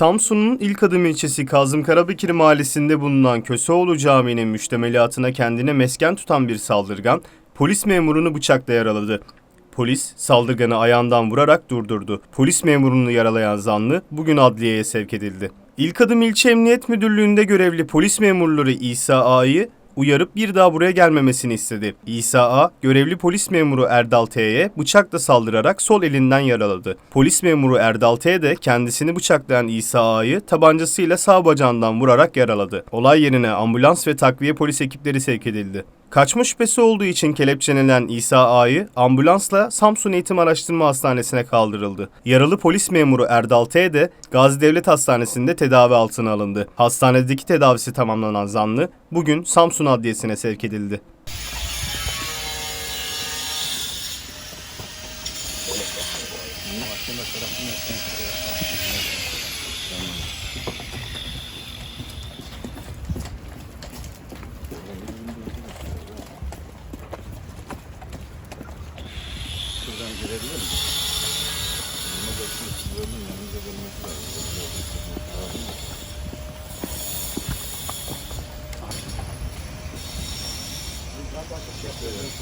Samsun'un ilk adım ilçesi Kazım Karabekir mahallesinde bulunan Köseoğlu Camii'nin müştemilatına kendine mesken tutan bir saldırgan, polis memurunu bıçakla yaraladı. Polis saldırganı ayağından vurarak durdurdu. Polis memurunu yaralayan zanlı bugün adliyeye sevk edildi. İlk adım ilçe emniyet müdürlüğünde görevli polis memurları İsa A'yı uyarıp bir daha buraya gelmemesini istedi. İsa A, görevli polis memuru Erdal T'ye bıçakla saldırarak sol elinden yaraladı. Polis memuru Erdal T de kendisini bıçaklayan İsa A'yı tabancasıyla sağ bacağından vurarak yaraladı. Olay yerine ambulans ve takviye polis ekipleri sevk edildi. Kaçma şüphesi olduğu için kelepçelenen İsa A'yı ambulansla Samsun Eğitim Araştırma Hastanesi'ne kaldırıldı. Yaralı polis memuru Erdal T de Gazi Devlet Hastanesi'nde tedavi altına alındı. Hastanedeki tedavisi tamamlanan zanlı bugün Samsun Adliyesi'ne sevk edildi. Mahkeme tarafından Şuradan girebilir miyim? Bunu da şimdi gördüm yanımıza görmek lazım. Kapat şey yapıyoruz.